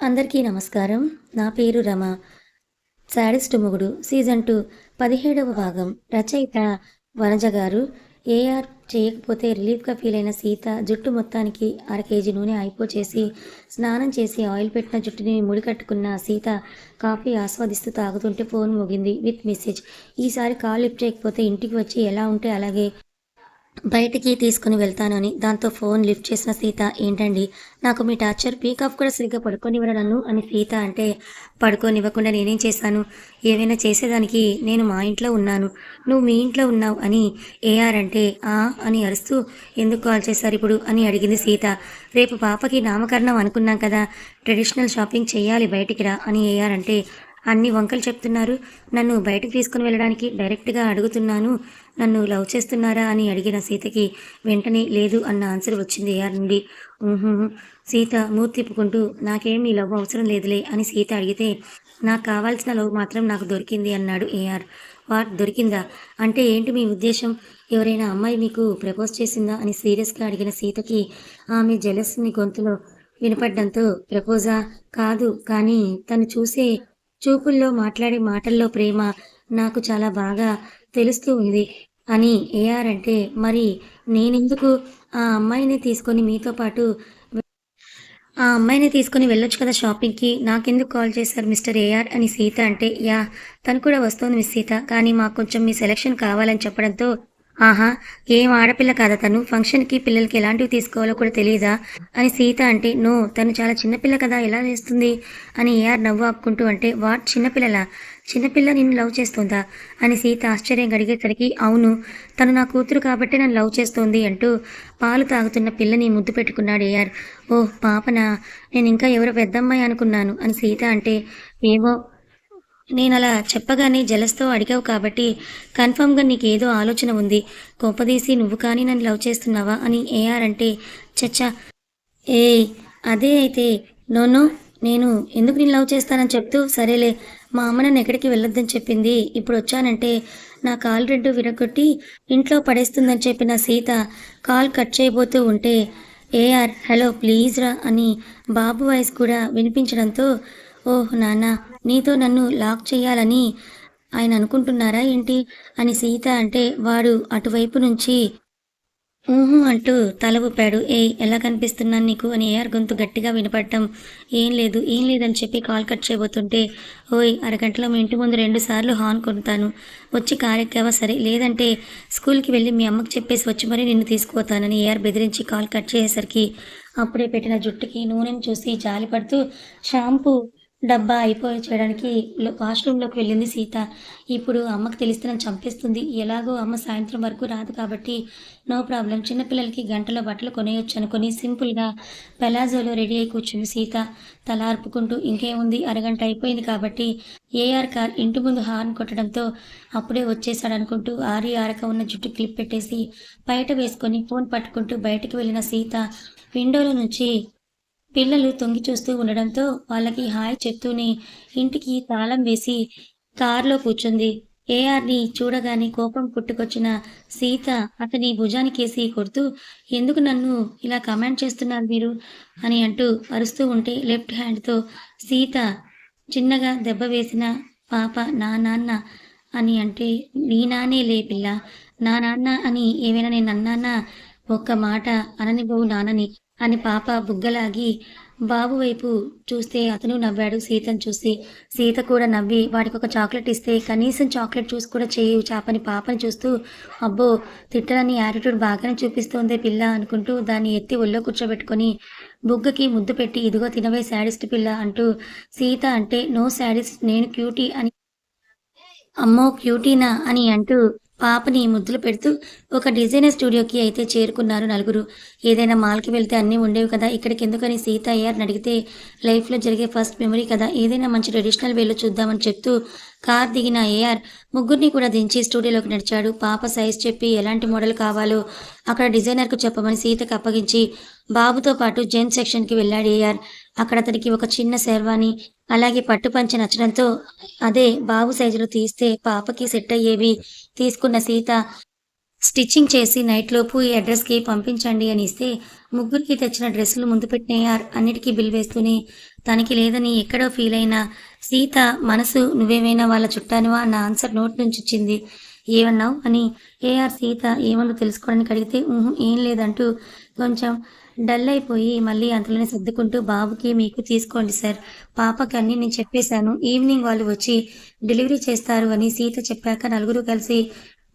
అందరికీ నమస్కారం. నా పేరు రమ. శాడిస్ట్ మొగుడు సీజన్ టూ పదిహేడవ భాగం. రచయిత వనజ గారు. ఏఆర్ చేయకపోతే రిలీఫ్గా ఫీల్ అయిన సీత జుట్టు మొత్తానికి అర కేజీ నూనె అయిపో చేసి స్నానం చేసి ఆయిల్ పెట్టిన జుట్టుని ముడికట్టుకున్న సీత కాఫీ ఆస్వాదిస్తూ తాగుతుంటే ఫోన్ మోగింది విత్ మెసేజ్. ఈసారి కాల్ లిఫ్ట్ చేయకపోతే ఇంటికి వచ్చి ఎలా ఉంటే అలాగే బయటికి తీసుకుని వెళ్తాను అని దాంతో ఫోన్ లిఫ్ట్ చేసిన సీత ఏంటండి? నాకు మీ టార్చర్ పీకాఫ్ కూడా సరిగ్గా పడుకోనివ్వరు నన్ను? అని సీత అంటే పడుకోనివ్వకుండా నేనేం చేశాను? ఏవైనా చేసేదానికి నేను మా ఇంట్లో ఉన్నాను. నువ్వు మీ ఇంట్లో ఉన్నావు అని ఏఆర్ అంటే ఆ అని అరుస్తూ ఎందుకు కాల్ చేశారు ఇప్పుడు? అని అడిగింది సీత. రేపు పాపకి నామకరణం అనుకున్నాం కదా. ట్రెడిషనల్ షాపింగ్ చేయాలి బయటికి రా అని ఏఆర్ అంటే అన్ని వంకలు చెప్తున్నారు. నన్ను బయటకు తీసుకుని వెళ్ళడానికి డైరెక్ట్గా అడుగుతున్నాను. నన్ను లవ్ చేస్తున్నారా అని అడిగిన సీతకి వెంటనే లేదు అన్న ఆన్సర్ వచ్చింది ఏఆర్ నుండి. సీత మూర్తిప్పుకుంటూ నాకేమీ లవ్ అవసరం లేదులే అని సీత అడిగితే నాకు కావాల్సిన లవ్ మాత్రం నాకు దొరికింది అన్నాడు ఏఆర్ వాట్? దొరికిందా? అంటే ఏంటి మీ ఉద్దేశం? ఎవరైనా అమ్మాయి మీకు ప్రపోజ్ చేసిందా? అని సీరియస్గా అడిగిన సీతకి ఆమె జలస్ని గొంతులో వినపడ్డంతో ప్రపోజా? కాదు కానీ తను చూసే చూపుల్లో మాట్లాడే మాటల్లో ప్రేమ నాకు చాలా బాగా తెలుస్తూ ఉంది. అని ఏఆర్ అంటే మరి నేనెందుకు ఆ అమ్మాయిని తీసుకొని మీతో పాటు ఆ అమ్మాయిని తీసుకుని వెళ్ళొచ్చు కదా షాపింగ్కి? నాకెందుకు కాల్ చేశారు మిస్టర్ ఏఆర్ అని సీత అంటే యా తను కూడా వస్తోంది మిస్ సీత. కానీ మాకు కొంచెం మీ సెలక్షన్ కావాలని చెప్పడంతో ఆహా ఏం ఆడపిల్ల కాదా తను? ఫంక్షన్కి పిల్లలకి ఎలాంటివి తీసుకోవాలో కూడా తెలియదా అని సీత అంటే నో తను చాలా చిన్నపిల్ల కదా ఎలా చేస్తుంది? అని ఏఆర్ నవ్వు ఆపుకుంటూ అంటే వాట్? చిన్నపిల్లలా చిన్నపిల్ల నిన్ను లవ్ చేస్తుందా? అని సీత ఆశ్చర్యం అడిగేసరికి అవును తను నా కూతురు కాబట్టి నన్ను లవ్ చేస్తోంది అంటూ పాలు తాగుతున్న పిల్లని ముద్దు పెట్టుకున్నాడు ఏఆర్. ఓ పాపనా? నేను ఇంకా ఎవరో పెద్దమ్మాయి అనుకున్నాను అని సీత అంటే ఏమో నేను అలా చెప్పగానే జలస్తో అడిగావు కాబట్టి కన్ఫర్మ్గా నీకు ఏదో ఆలోచన ఉంది. కోపదీసి నువ్వు కానీ నన్ను లవ్ చేస్తున్నావా అని ఏఆర్ అంటే చచ్చా. ఏ అదే అయితే. నోనో నేను ఎందుకు నేను లవ్ చేస్తానని చెప్తూ సరేలే మా అమ్మ నన్ను ఎక్కడికి వెళ్ళొద్దని చెప్పింది. ఇప్పుడు వచ్చానంటే నా కాల్ రెండు విరగొట్టి ఇంట్లో పడేస్తుందని చెప్పిన సీత కాల్ కట్ చేయబోతూ ఉంటే ఏఆర్ హలో ప్లీజ్ రా అని బాబు వాయిస్ కూడా వినిపించడంతో ఓహ్ నాన్న నీతో నన్ను లాక్ చేయాలని ఆయన అనుకుంటున్నారా ఏంటి? అని సీత అంటే వాడు అటువైపు నుంచి ఊహు అంటూ తల ఊపాడు. ఏ ఎలా కనిపిస్తున్నాను నీకు? అని ఏఆర్ గొంతు గట్టిగా వినపడటం. ఏం లేదు ఏం లేదని చెప్పి కాల్ కట్ చేయబోతుంటే ఓయ్ అరగంటలో మీ ఇంటి ముందు రెండు సార్లు హార్న్ కొడతాను. వచ్చి కారెక్కావా? సరే లేదంటే స్కూల్కి వెళ్ళి మీ అమ్మకి చెప్పేసి వచ్చి మరీ నిన్ను తీసుకుపోతానని ఏఆర్ బెదిరించి కాల్ కట్ చేసేసరికి అప్పుడే పెట్టిన జుట్టుకి నూనెను చూసి జాలిపడుతూ షాంపూ డబ్బా అయిపోయి చేయడానికి వాష్రూమ్లోకి వెళ్ళింది సీత. ఇప్పుడు అమ్మకు తెలిస్తే నన్ను చంపేస్తుంది. ఎలాగో అమ్మ సాయంత్రం వరకు రాదు కాబట్టి నో ప్రాబ్లం. చిన్నపిల్లలకి గంటలో బట్టలు కొనేయొచ్చు అనుకుని సింపుల్గా పెలాజోలో రెడీ అయి కూర్చుంది సీత. తల అర్పుకుంటూ ఇంకేముంది? అరగంట అయిపోయింది కాబట్టి ఏఆర్ కార్ ఇంటి ముందు హార్న్ కొట్టడంతో అప్పుడే వచ్చేసాడు అనుకుంటూ ఆరి ఆరక ఉన్న జుట్టు క్లిప్ పెట్టేసి బయట వేసుకొని ఫోన్ పట్టుకుంటూ బయటకు వెళ్ళిన సీత విండోలో నుంచి పిల్లలు తొంగి చూస్తూ ఉండడంతో వాళ్ళకి హాయ్ చెప్తూనే ఇంటికి తాళం వేసి కారులో కూర్చుంది. ఏఆర్ని చూడగానే కోపం పుట్టుకొచ్చిన సీత అతని భుజానికేసి కొడుతూ ఎందుకు నన్ను ఇలా కమాండ్ చేస్తున్నారు మీరు? అని అంటూ అరుస్తూ ఉంటే లెఫ్ట్ హ్యాండ్తో సీత చిన్నగా దెబ్బ వేసిన పాప నా నాన్న అని అంటే నీ నానే లే పిల్ల నా నాన్న అని ఏమైనా నేను అన్నానా? ఒక్క మాట అనని బాబు నాన్నని. అని పాప బుగ్గలాగి బాబు వైపు చూస్తే అతను నవ్వాడు. సీతను చూసి సీత కూడా నవ్వి వాడికి ఒక చాక్లెట్ ఇస్తే కనీసం చాక్లెట్ చూసి కూడా చేయు చాపని పాపని చూస్తూ అబ్బో తిట్టనని యాటిట్యూడ్ బాగానే చూపిస్తోందే పిల్ల అనుకుంటూ దాన్ని ఎత్తి ఒళ్ళో కూర్చోబెట్టుకొని బుగ్గకి ముద్దు పెట్టి ఇదిగో తినవే శాడిస్ట్ పిల్ల అంటూ సీత అంటే నో శాడిస్ట్ నేను క్యూటీ అని అమ్మో క్యూటీనా అని అంటూ పాపని ముద్దులు పెడుతూ ఒక డిజైనర్ స్టూడియోకి అయితే చేరుకున్నారు నలుగురు. ఏదైనా మాల్కి వెళ్తే అన్నీ ఉండేవి కదా ఇక్కడికి ఎందుకని సీత అయ్యారని అడిగితే లైఫ్లో జరిగే ఫస్ట్ మెమరీ కదా ఏదైనా మంచి ట్రెడిషనల్ వేలో చూద్దామని చెప్తూ కార్ దిగిన ఏఆర్ ముగ్గురిని కూడా దించి స్టూడియోలోకి నడిచాడు. పాప సైజ్ చెప్పి ఎలాంటి మోడల్ కావాలో అక్కడ డిజైనర్కు చెప్పమని సీతకు అప్పగించి బాబుతో పాటు జెంట్స్ సెక్షన్కి వెళ్ళాడు ఏఆర్ అక్కడ అతనికి ఒక చిన్న శర్వాణి అలాగే పట్టుపంచ నచ్చడంతో అదే బాబు సైజులో తీస్తే పాపకి సెట్ అయ్యేవి. తీసుకున్న సీత స్టిచ్చింగ్ చేసి నైట్లోపు ఈ అడ్రస్కి పంపించండి అని ఇస్తే ముగ్గురికి తెచ్చిన డ్రెస్సులు ముందు పెట్టిన అన్నిటికీ బిల్ వేస్తూనే తనకి లేదని ఎక్కడో ఫీల్ అయిన సీత మనసు నువ్వేమైనా వాళ్ళ చుట్టానివా అన్న ఆన్సర్ నోట్ నుంచి వచ్చింది. ఏమన్నావు? అని ఏఆర్ సీత ఏమన్నా తెలుసుకోవడానికి అడిగితే "ఉహు, ఏం లేదంటూ కొంచెం డల్ అయిపోయి మళ్ళీ అంతలోనే సర్దుకుంటూ బాబుకి మీకు తీసుకోండి సార్. పాపకి అన్నీ నేను చెప్పేశాను. ఈవినింగ్ వాళ్ళు వచ్చి డెలివరీ చేస్తారు అని సీత చెప్పాక నలుగురు కలిసి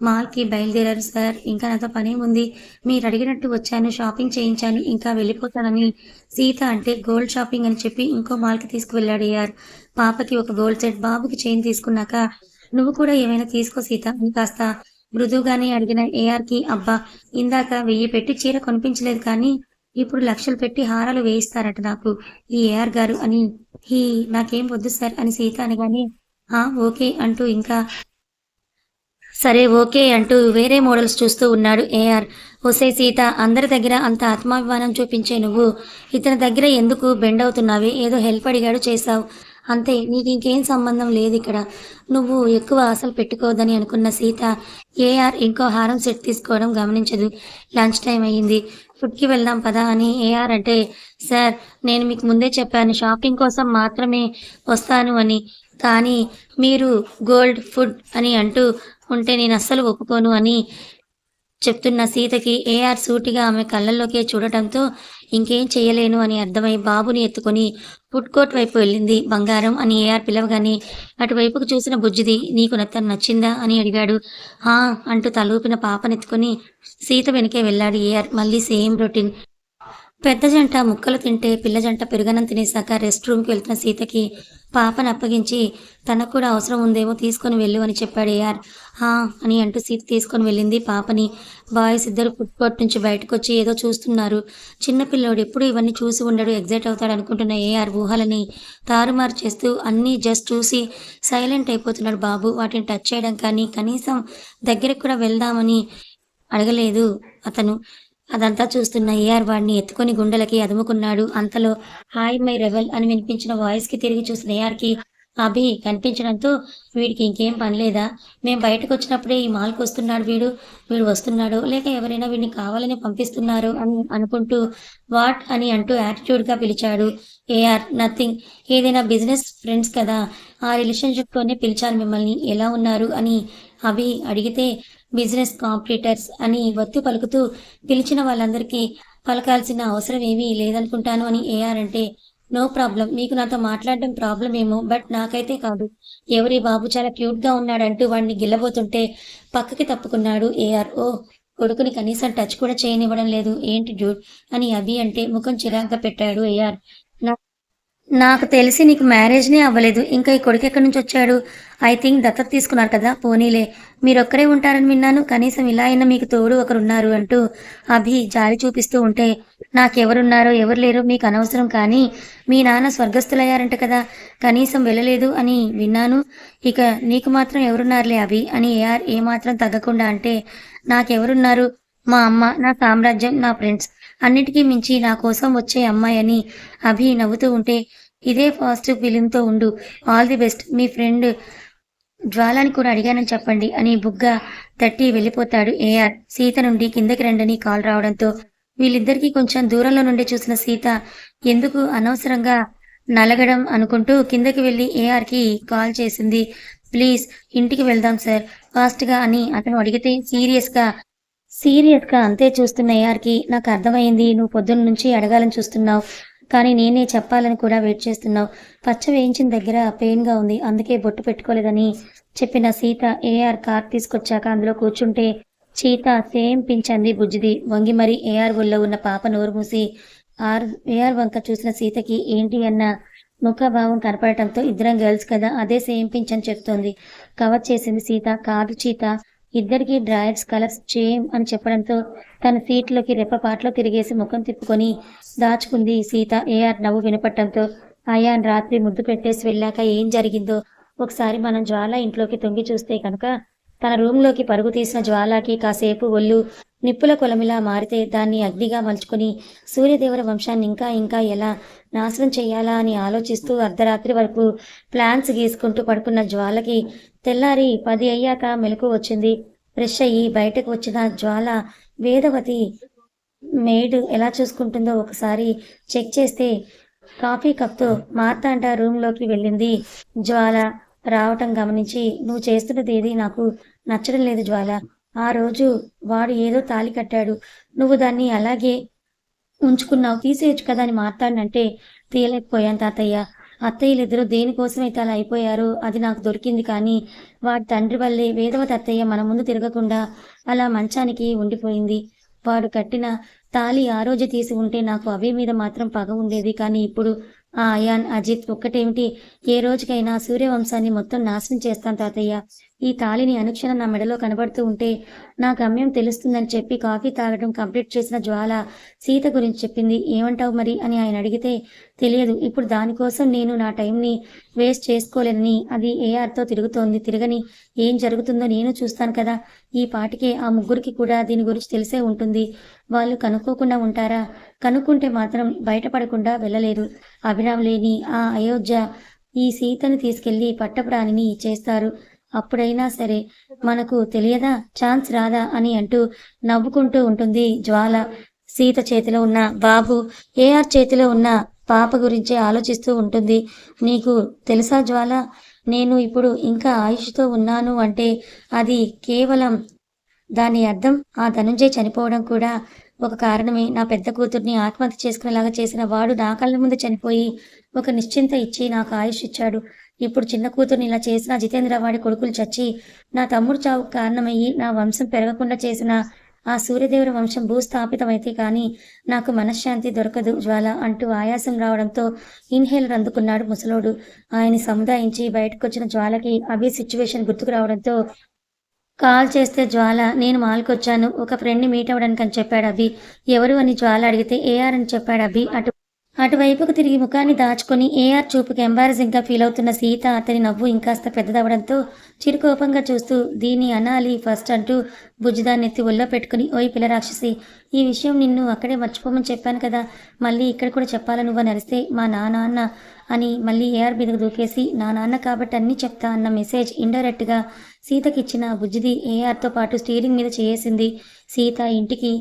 మాల్కి బయలుదేరారు సార్. ఇంకా నాతో పనేముంది? మీరు అడిగినట్టు వచ్చాను షాపింగ్ చేయించాను ఇంకా వెళ్ళిపోతానని సీత అంటే గోల్డ్ షాపింగ్ అని చెప్పి ఇంకో మాల్కి తీసుకువెళ్ళాడు ఏఆర్ పాపకి ఒక గోల్డ్ సెట్ బాబుకి చైన్ తీసుకున్నాక నువ్వు కూడా ఏమైనా తీసుకో సీత. కాస్త మృదువుగానే అడిగిన ఏఆర్కి అబ్బా ఇందాక వెయ్యి పెట్టి చీర కొనిపించలేదు కానీ ఇప్పుడు లక్షలు పెట్టి హారాలు వేయిస్తారట నాకు. ఈ ఏఆర్ గారు అని. హీ నాకేం వద్దు సార్ అని సీత అనగానే ఆ ఓకే అంటూ ఇంకా సరే ఓకే అంటూ వేరే మోడల్స్ చూస్తూ ఉన్నాడు ఏఆర్. ఒసే సీత అందరి దగ్గర అంత ఆత్మాభిమానం చూపించే నువ్వు. ఇతని దగ్గర ఎందుకు బెండ్ అవుతున్నావే? ఏదో హెల్ప్ అడిగాడు చేశావు. అంతే నీకు ఇంకేం సంబంధం లేదు ఇక్కడ నువ్వు ఎక్కువ ఆశలు పెట్టుకోవద్దని అనుకున్న సీత ఏఆర్ ఇంకో హారం సెట్ తీసుకోవడం గమనించదు. లంచ్ టైం అయ్యింది. ఫుడ్కి వెళ్దాం పదా అని ఏఆర్ అంటే సార్ నేను మీకు ముందే చెప్పాను షాపింగ్ కోసం మాత్రమే వస్తాను అని. కానీ మీరు గోల్డ్ ఫుడ్ అని అంటూ ఉంటే నేను అస్సలు ఒప్పుకోను అని చెప్తున్న సీతకి ఏఆర్ సూటిగా ఆమె కళ్ళల్లోకే చూడటంతో ఇంకేం చేయలేను అని అర్థమై బాబుని ఎత్తుకొని ఫుడ్ కోర్ట్ వైపు వెళ్ళింది. బంగారం అని ఏఆర్ పిలవగానే అటువైపుకు చూసిన బుజ్జిది నీకు నత్తను నచ్చిందా అని అడిగాడు. హా అంటూ తలూపిన పాపనెత్తుకొని సీత వెనకే వెళ్ళాడు ఏఆర్. మళ్ళీ సేమ్ రొటీన్. పెద్ద జంట ముక్కలు తింటే పిల్ల జంట పెరుగనం తినేశాక రెస్ట్ రూమ్కి వెళ్తున్న సీతకి పాపను అప్పగించి తనకు కూడా అవసరం ఉందేమో తీసుకొని వెళ్ళు అని చెప్పాడు ఏఆర్ హా అని అంటూ సీత తీసుకొని వెళ్ళింది పాపని. బాయ్స్ ఇద్దరు ఫుడ్ కోర్ట్ నుంచి బయటకు వచ్చి ఏదో చూస్తున్నారు. చిన్న పిల్లోడు ఎప్పుడు ఇవన్నీ చూసి ఉండడు ఎగ్జైట్ అవుతాడు అనుకుంటున్న ఏఆర్ ఊహలని తారుమారు చేస్తూ అన్నీ జస్ట్ చూసి సైలెంట్ అయిపోతున్నాడు బాబు. వాటిని టచ్ చేయడం కానీ కనీసం దగ్గరికి కూడా వెళ్దామని అడగలేదు అతను. అదంతా చూస్తున్న ఏఆర్ వాడిని ఎత్తుకొని గుండెలకి అదుముకున్నాడు. అంతలో హాయ్ మై రెవెల్ అని వినిపించిన వాయిస్కి తిరిగి చూసిన ఏఆర్కి అభి కనిపించడంతో వీడికి ఇంకేం పని లేదా? మేము బయటకు వచ్చినప్పుడే ఈ మాల్కి వస్తున్నాడు వీడు. వీడు వస్తున్నాడు లేక ఎవరైనా వీడిని కావాలని పంపిస్తున్నారు అని అనుకుంటూ వాట్ అని అంటూ యాటిట్యూడ్గా పిలిచాడు ఏఆర్. నథింగ్. ఏదైనా బిజినెస్ ఫ్రెండ్స్ కదా. ఆ రిలేషన్షిప్లోనే పిలిచాను మిమ్మల్ని. ఎలా ఉన్నారు? అని అభి అడిగితే బిజినెస్ కాంపిటీటర్స్ అని వత్తు పలుకుతూ పిలిచిన వాళ్ళందరికీ పలకాల్సిన అవసరం ఏమీ లేదనుకుంటాను అని ఏఆర్ అంటే నో ప్రాబ్లం మీకు నాతో మాట్లాడడం ప్రాబ్లం ఏమో బట్ నాకైతే కాదు. ఎవరి బాబు చాలా క్యూట్గా ఉన్నాడంటూ వాడిని గిల్లబోతుంటే పక్కకి తప్పుకున్నాడు ఏఆర్. ఓ కొడుకుని కనీసం టచ్ కూడా చేయనివ్వడం లేదు. ఏంటి డ్యూడ్ అని అభి అంటే ముఖం చిరాగ్గా పెట్టాడు ఏఆర్. నాకు తెలిసి నీకు మ్యారేజ్నే అవ్వలేదు. ఇంకా ఈ కొడుకు ఎక్కడి నుంచి వచ్చాడు? ఐ థింక్ దత్తత తీసుకున్నారు కదా. పోనీలే. మీరొక్కరే ఉంటారని విన్నాను. కనీసం ఇలా అయినా మీకు తోడు ఒకరున్నారు అంటూ అభి జాలి చూపిస్తూ ఉంటే నాకెవరున్నారో ఎవరు లేరో మీకు అనవసరం కానీ మీ నాన్న స్వర్గస్థులయ్యారంట కదా. కనీసం వెళ్ళలేదు అని విన్నాను. ఇక నీకు మాత్రం ఎవరున్నారులే అభి అని ఏఆర్ ఏమాత్రం తగ్గకుండా అంటే నాకెవరున్నారు? మా అమ్మ నా సామ్రాజ్యం నా ఫ్రెండ్స్. అన్నిటికీ మించి నా కోసం వచ్చే అమ్మాయి అని అభి నవ్వుతూ ఉంటే ఇదే ఫాస్ట్ ఫిలింతో ఉండు. All the best. Me friend జ్వాలని కూడా అడిగానని చెప్పండి అని బుగ్గ తట్టి వెళ్ళిపోతాడు ఏఆర్. సీత నుండి కిందకి రండని కాల్ రావడంతో వీళ్ళిద్దరికీ కొంచెం దూరంలో నుండి చూసిన సీత ఎందుకు అనవసరంగా నలగడం అనుకుంటూ కిందకి వెళ్ళి ఏఆర్కి కాల్ చేసింది. ప్లీజ్ ఇంటికి వెళ్దాం సార్. ఫాస్ట్గా అని అతను అడిగితే సీరియస్గా సీరియస్గా అంతే చూస్తున్న ఏఆర్కి నాకు అర్థమైంది నువ్వు పొద్దున్న నుంచి అడగాలని చూస్తున్నావు. కానీ నేనే చెప్పాలని కూడా వెయిట్ చేస్తున్నావు. పచ్చ వేయించిన దగ్గర పెయిన్గా ఉంది అందుకే బొట్టు పెట్టుకోలేదని చెప్పిన సీత ఏఆర్ కార్ తీసుకొచ్చాక అందులో కూర్చుంటే చీత సేమ్ పించంది బుజ్జిది. వంగి మరి ఏఆర్ ఒళ్ళో ఉన్న పాప నోరు మూసి ఆర్ ఏఆర్ వంక చూసిన సీతకి ఏంటి అన్న ముఖభావం కనపడటంతో ఇద్దరం గర్ల్స్ కదా అదే సేమ్ పించ్ అని చెప్తోంది. కవర్ చేసింది సీత. కాదు చీత ఇద్దరికి డ్రాయర్స్ కలర్స్ చేయం అని చెప్పడంతో తన సీట్లోకి రెప్పపాట్లో తిరిగేసి ముఖం తిప్పుకొని దాచుకుంది సీత. ఏఆర్ నవ్వు వినపడటంతో అయాన్ రాత్రి ముద్దు పెట్టేసి వెళ్ళాక ఏం జరిగిందో ఒకసారి మనం జ్వాల ఇంట్లోకి తొంగి చూస్తే కనుక తన రూమ్లోకి పరుగు తీసిన జ్వాలకి కాసేపు ఒళ్ళు నిప్పుల కొలమిలా మారితే దాన్ని అగ్నిగా మలుచుకుని సూర్యదేవర వంశాన్ని ఇంకా ఇంకా ఎలా నాశనం చేయాలా అని ఆలోచిస్తూ అర్ధరాత్రి వరకు ప్లాన్స్ గీసుకుంటూ పడుకున్న జ్వాలకి తెల్లారి పది అయ్యాక మెలకు వచ్చింది. ఫ్రెష్ అయ్యి బయటకు వచ్చిన జ్వాల వేదవతి మేడ్ ఎలా చూసుకుంటుందో ఒకసారి చెక్ చేస్తే కాఫీ కప్తో మార్తాండ రూమ్లోకి వెళ్ళింది. జ్వాల రావటం గమనించి నువ్వు చేస్తున్నది ఏది? నాకు నచ్చడం లేదు జ్వాల. ఆ రోజు వాడు ఏదో తాలి కట్టాడు. నువ్వు దాన్ని అలాగే ఉంచుకున్నావు. తీసేయచ్చు కదా అని మాట్లాడినంటే తీయలేకపోయాను తాతయ్య. అత్తయ్యలిద్దరూ దేనికోసమైతే అలా అయిపోయారు అది నాకు దొరికింది కానీ వాడి తండ్రి వల్లే వేదవతి అత్తయ్య మన ముందు తిరగకుండా అలా మంచానికి ఉండిపోయింది. వాడు కట్టిన తాలి ఆ రోజు తీసి ఉంటే నాకు అవి మీద మాత్రం పగ ఉండేది. కానీ ఇప్పుడు ఆ అయాన్ అజిత్ ఒక్కటేమిటి? ఏ రోజుకైనా సూర్యవంశాన్ని మొత్తం నాశనం చేస్తాను తాతయ్య. ఈ తాళిని అనుక్షణం నా మెడలో కనబడుతూ ఉంటే నా గమ్యం తెలుస్తుందని చెప్పి కాఫీ తాగడం కంప్లీట్ చేసిన జ్వాల సీత గురించి చెప్పింది. ఏమంటావు మరి? అని ఆయన అడిగితే తెలియదు. ఇప్పుడు దానికోసం నేను నా టైంని వేస్ట్ చేసుకోలేనని అది ఏఆర్తో తిరుగుతోంది. తిరగని ఏం జరుగుతుందో నేను చూస్తాను కదా. ఈ పాటికే ఆ ముగ్గురికి కూడా దీని గురించి తెలిసే ఉంటుంది. వాళ్ళు కనుక్కోకుండా ఉంటారా? కనుక్కుంటే మాత్రం బయటపడకుండా వెళ్ళలేరు అభిరామ్ లేని ఆ అయోధ్య ఈ సీతను తీసుకెళ్ళి పట్టప్రాణిని చేస్తారు. అప్పుడైనా సరే మనకు తెలియదా? ఛాన్స్ రాదా? అని అంటూ నవ్వుకుంటూ ఉంటుంది జ్వాల. సీత చేతిలో ఉన్న బాబు ఏఆర్ చేతిలో ఉన్న పాప గురించి ఆలోచిస్తూ ఉంటుంది. నీకు తెలుసా జ్వాల? నేను ఇప్పుడు ఇంకా ఆయుష్తో ఉన్నాను అంటే అది కేవలం దాని అర్థం. ఆ ధనుంజయ్ చనిపోవడం కూడా ఒక కారణమే. నా పెద్ద కూతుర్ని ఆత్మహత్య చేసుకునేలాగా చేసిన వాడు నా కళ్ళ ముందు చనిపోయి ఒక నిశ్చింత ఇచ్చి నాకు ఆయుష్ ఇచ్చాడు. ఇప్పుడు చిన్న కూతుర్ని ఇలా చేసిన జితేంద్ర వాడి కొడుకులు చచ్చి నా తమ్ముడు చావుకు కారణమయ్యి నా వంశం పెరగకుండా చేసిన ఆ సూర్యదేవుడి వంశం భూస్థాపితమైతే కానీ నాకు మనశ్శాంతి దొరకదు జ్వాల అంటూ ఆయాసం రావడంతో ఇన్హేలర్ అందుకున్నాడు ముసలోడు. ఆయన సముదాయించి బయటకొచ్చిన జ్వాలకి అభి సిచ్యువేషన్ గుర్తుకు రావడంతో కాల్ చేస్తే జ్వాల నేను మాల్కొచ్చాను. ఒక ఫ్రెండ్ని మీట్ అవ్వడానికి అని చెప్పాడు అభి. ఎవరు అని జ్వాల అడిగితే ఏఆర్ అని చెప్పాడు అభి. అటు అటువైపుకు తిరిగి ముఖాన్ని దాచుకొని ఏఆర్ చూపుకి ఎంబారసింగ్గా ఫీల్ అవుతున్న సీత అతని నవ్వు ఇంకాస్త పెద్దదవడంతో చిరుకోపంగా చూస్తూ దీన్ని అనాలి ఫస్ట్ అంటూ భుజదాన్ని ఎత్తి ఒళ్ళో పెట్టుకుని ఓయ్ పిల్ల రాక్షసి ఈ విషయం నిన్ను అక్కడే మర్చిపోమని చెప్పాను కదా మళ్ళీ ఇక్కడ కూడా చెప్పాలని నువ్వు? నరిస్తే మా నాన్న అని మళ్ళీ ఏఆర్ మీదకు దూకేసి నా నాన్న కాబట్టి అన్నీ చెప్తా అన్న మెసేజ్ ఇండైరెక్ట్గా సీతకిచ్చిన బుజ్జిది ఏఆర్తో పాటు స్టీరింగ్ మీద చేసింది సీత ఇంటికి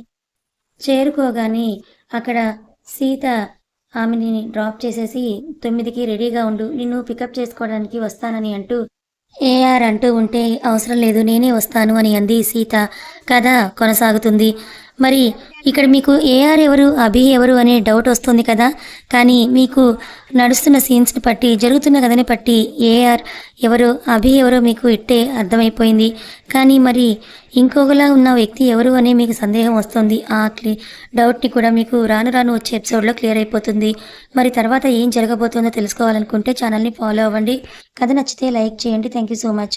చేరుకోగానే అక్కడ సీత ఆమెని డ్రాప్ చేసేసి తొమ్మిదికి రెడీగా ఉండు నిన్ను పికప్ చేసుకోవడానికి వస్తానని అంటూ ఏఆర్ అంటూ ఉంటే అవసరం లేదు నేనే వస్తాను అని అంది సీత. కథ కొనసాగుతుంది. మరి ఇక్కడ మీకు ఏఆర్ ఎవరు అభి ఎవరు అనే డౌట్ వస్తుంది కదా. కానీ మీకు నడుస్తున్న సీన్స్ని బట్టి జరుగుతున్న కథని బట్టి ఏఆర్ ఎవరు అభి ఎవరో మీకు ఇట్టే అర్థమైపోయింది. కానీ మరి ఇంకొకలా ఉన్న వ్యక్తి ఎవరు అనే మీకు సందేహం వస్తుంది. ఆ క్లి డౌట్ని కూడా మీకు రాను రాను వచ్చే ఎపిసోడ్లో క్లియర్ అయిపోతుంది. మరి తర్వాత ఏం జరగబోతుందో తెలుసుకోవాలనుకుంటే ఛానల్ని ఫాలో అవ్వండి. కథ నచ్చితే లైక్ చేయండి. Thank you so much